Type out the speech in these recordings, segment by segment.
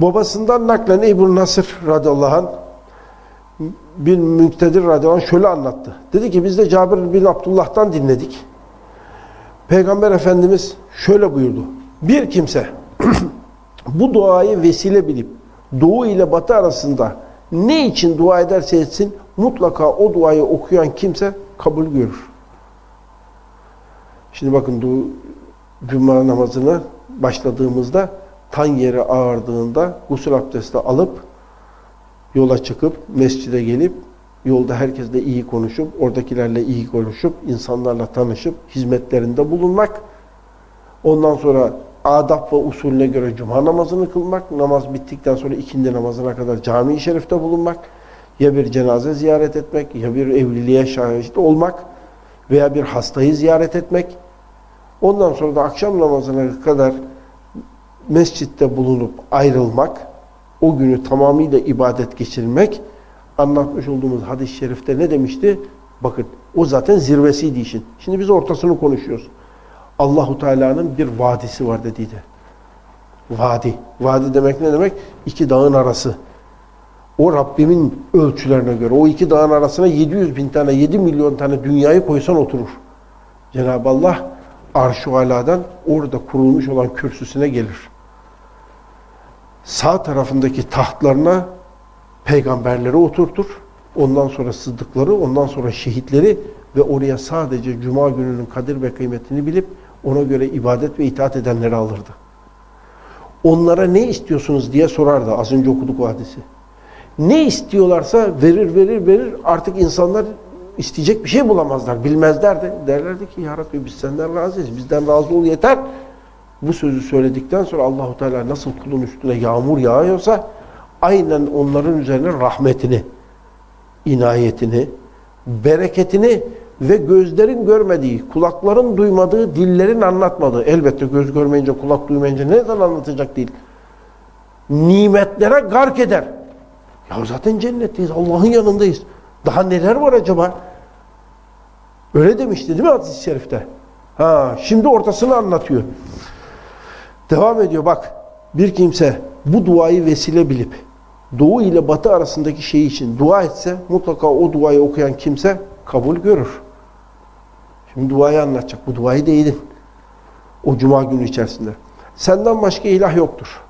Babasından naklen Ebu Nasır radıyallahu anh bir müktedir radıyallahu anh şöyle anlattı. Dedi ki biz de Cabir bin Abdullah'tan dinledik. Peygamber Efendimiz şöyle buyurdu. Bir kimse bu duayı vesile bilip doğu ile batı arasında ne için dua ederse etsin mutlaka o duayı okuyan kimse kabul görür. Şimdi bakın du cuma namazına başladığımızda tan yeri ağardığında gusül abdesti alıp yola çıkıp mescide gelip yolda herkesle iyi konuşup oradakilerle iyi konuşup insanlarla tanışıp hizmetlerinde bulunmak. Ondan sonra adab ve usulüne göre cuma namazını kılmak. Namaz bittikten sonra ikindi namazına kadar cami-i şerifte bulunmak. Ya bir cenaze ziyaret etmek ya bir evliliğe şahit olmak veya bir hastayı ziyaret etmek. Ondan sonra da akşam namazına kadar mescitte bulunup ayrılmak, o günü tamamıyla ibadet geçirmek, anlatmış olduğumuz hadis-i şerifte ne demişti? Bakın o zaten zirvesiydi işin. Şimdi biz ortasını konuşuyoruz. Allahu Teala'nın bir vadisi var dediydi. Vadi. Vadi demek ne demek? İki dağın arası. O Rabbimin ölçülerine göre o iki dağın arasına 700 bin tane, 7 milyon tane dünyayı koysan oturur. Cenab-ı Allah arş-ı aladan orada kurulmuş olan kürsüsüne gelir. Sağ tarafındaki tahtlarına peygamberleri oturtur. Ondan sonra sıddıkları, ondan sonra şehitleri ve oraya sadece cuma gününün kadir ve kıymetini bilip ona göre ibadet ve itaat edenleri alırdı. Onlara ne istiyorsunuz diye sorardı. Az önce okuduk o hadisi. Ne istiyorlarsa verir verir verir. Artık insanlar isteyecek bir şey bulamazlar. Bilmezlerdi. Derlerdi ki ya Rabbi biz senden razıyız. Bizden razı ol yeter. Bu sözü söyledikten sonra Allahu Teala nasıl kulun üstüne yağmur yağıyorsa aynen onların üzerine rahmetini, inayetini, bereketini ve gözlerin görmediği, kulakların duymadığı, dillerin anlatmadığı. Elbette göz görmeyince, kulak duymayınca neden anlatacak değil. Nimetlere gark eder. Ya zaten cennetteyiz, Allah'ın yanındayız. Daha neler var acaba? Öyle demişti değil mi hadis-i şerifte? Ha, şimdi ortasını anlatıyor. Devam ediyor bak. Bir kimse bu duayı vesile bilip doğu ile batı arasındaki şey için dua etse mutlaka o duayı okuyan kimse kabul görür. Şimdi duayı anlatacak. Bu duayı değildin. O cuma günü içerisinde. Senden başka ilah yoktur.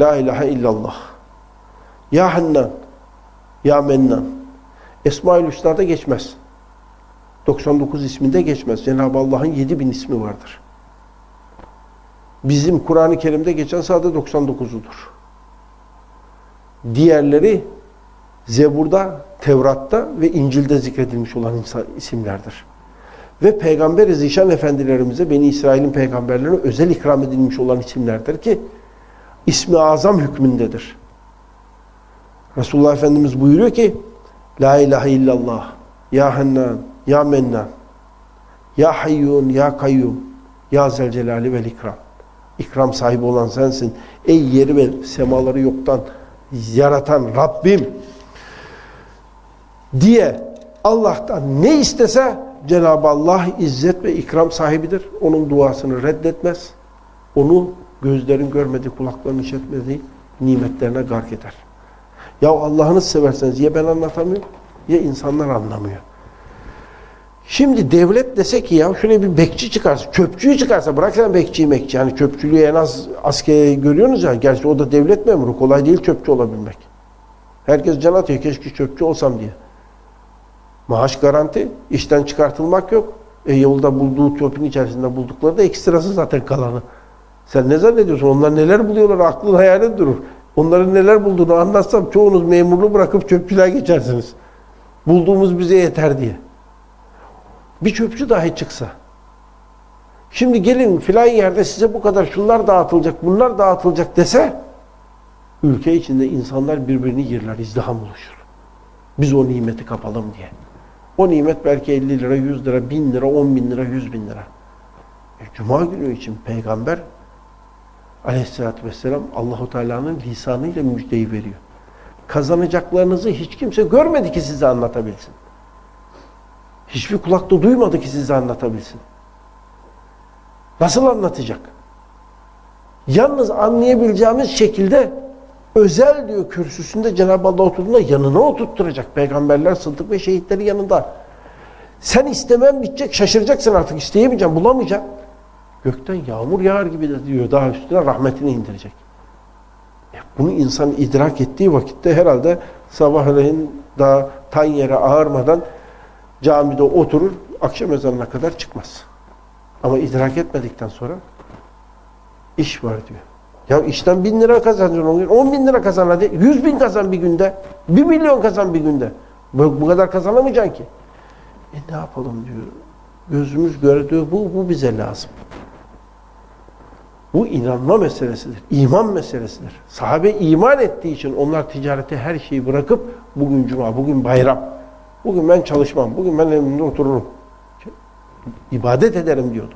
La ilahe illallah. Ya Hannan. Ya Mennan. Esma-ül Hüsna'da geçmez. 99 isminde geçmez. Cenab-ı Allah'ın 7000 ismi vardır. Bizim Kur'an-ı Kerim'de geçen sadece 99'udur. Diğerleri Zebur'da, Tevrat'ta ve İncil'de zikredilmiş olan isimlerdir. Ve Peygamber Zişan Efendilerimize, Beni İsrail'in peygamberlerine özel ikram edilmiş olan isimlerdir ki ismi azam hükmündedir. Resulullah Efendimiz buyuruyor ki La ilahe illallah, Ya Hannan, Ya Mennan, Ya Hayyun, Ya Kayyum, Ya Zelcelali vel İkram. İkram sahibi olan sensin. Ey yeri ve semaları yoktan yaratan Rabbim diye Allah'tan ne istese Cenab-ı Allah izzet ve ikram sahibidir. Onun duasını reddetmez. Onu gözlerin görmediği, kulakların işitmediği nimetlerine gark eder. Ya Allah'ını severseniz ya ben anlatamıyorum ya insanlar anlamıyor. Şimdi devlet dese ki ya şöyle bir bekçi çıkarsa, çöpçüyü çıkarsa, bırak sen bekçiyi mekçi. Yani çöpçülüğü en az askeri görüyorsunuz ya. Gerçi o da devlet memuru. Kolay değil çöpçü olabilmek. Herkes can atıyor. Keşke çöpçü olsam diye. Maaş garanti. işten çıkartılmak yok. E yolda bulduğu çöpün içerisinde buldukları da ekstrası zaten kalanı. Sen ne zannediyorsun? Onlar neler buluyorlar? Aklın hayalin durur. Onların neler bulduğunu anlatsam çoğunuz memurluğu bırakıp çöpçülüğe geçersiniz. Bulduğumuz bize yeter diye. Bir çöpçü dahi çıksa. Şimdi gelin filan yerde size bu kadar şunlar dağıtılacak, bunlar dağıtılacak dese ülke içinde insanlar birbirini yerler, izdiham oluşur. Biz o nimeti kapalım diye. O nimet belki 50 lira, 100 lira, 1000 lira, 10 bin lira, 100 bin lira. E, Cuma günü için peygamber aleyhissalatü vesselam Allahu Teala'nın lisanıyla müjdeyi veriyor. Kazanacaklarınızı hiç kimse görmedi ki size anlatabilsin. Hiçbir kulakta duymadı ki size anlatabilsin. Nasıl anlatacak? Yalnız anlayabileceğimiz şekilde özel diyor kürsüsünde Cenab-ı Allah oturduğunda yanına oturtturacak. Peygamberler, sıddık ve şehitleri yanında. Sen istemen bitecek, şaşıracaksın artık isteyemeyeceksin, bulamayacaksın. Gökten yağmur yağar gibi de diyor daha üstüne rahmetini indirecek. E bunu insan idrak ettiği vakitte herhalde sabahleyin daha tan yere ağırmadan camide oturur, akşam ezanına kadar çıkmaz. Ama idrak etmedikten sonra iş var diyor. Ya işten bin lira kazanacaksın on gün, on bin lira kazan hadi, yüz bin kazan bir günde, bir milyon kazan bir günde. Bu, bu kadar kazanamayacaksın ki. E ne yapalım diyor. Gözümüz gördüğü bu, bu bize lazım. Bu inanma meselesidir. iman meselesidir. Sahabe iman ettiği için onlar ticarete her şeyi bırakıp bugün cuma, bugün bayram. Bugün ben çalışmam, bugün ben evimde otururum. İbadet ederim diyordu.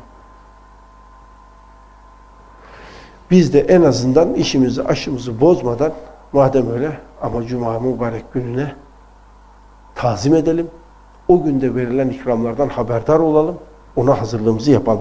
Biz de en azından işimizi, aşımızı bozmadan madem öyle ama cuma mübarek gününe tazim edelim. O günde verilen ikramlardan haberdar olalım. Ona hazırlığımızı yapalım.